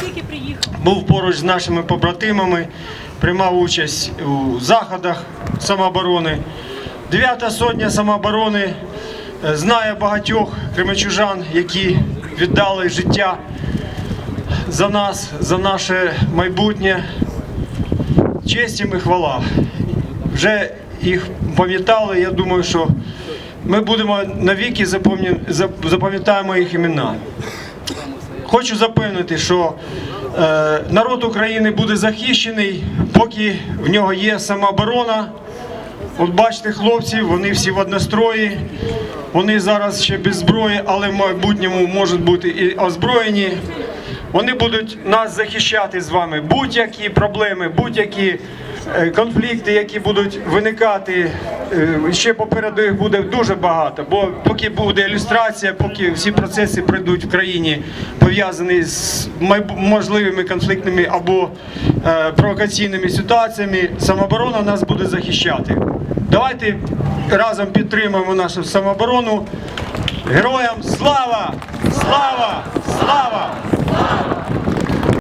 Тільки приїхав. був поруч з нашими побратимами, приймав участь у заходах самооборони. Дев'ята сотня самооборони е, знає багатьох кременчужан, які віддали життя за нас, за наше майбутнє. Честь і хвала. Вже їх пам'ятали. Я думаю, що ми будемо навіки запам'ятаємо їх імена. Хочу запевнити, що е, народ України буде захищений, поки в нього є самооборона. От бачите, хлопці, вони всі в однострої. Вони зараз ще без зброї, але в майбутньому можуть бути і озброєні. Вони будуть нас захищати з вами. Будь-які проблеми, будь-які е, конфлікти, які будуть виникати. е, Ще попереду їх буде дуже багато. Бо поки буде ілюстрація, поки всі процеси пройдуть в країні, пов'язані з можливими конфліктними або е, провокаційними ситуаціями, самооборона нас буде захищати. Давайте разом підтримаємо нашу самооборону. Героям слава! Слава! Слава!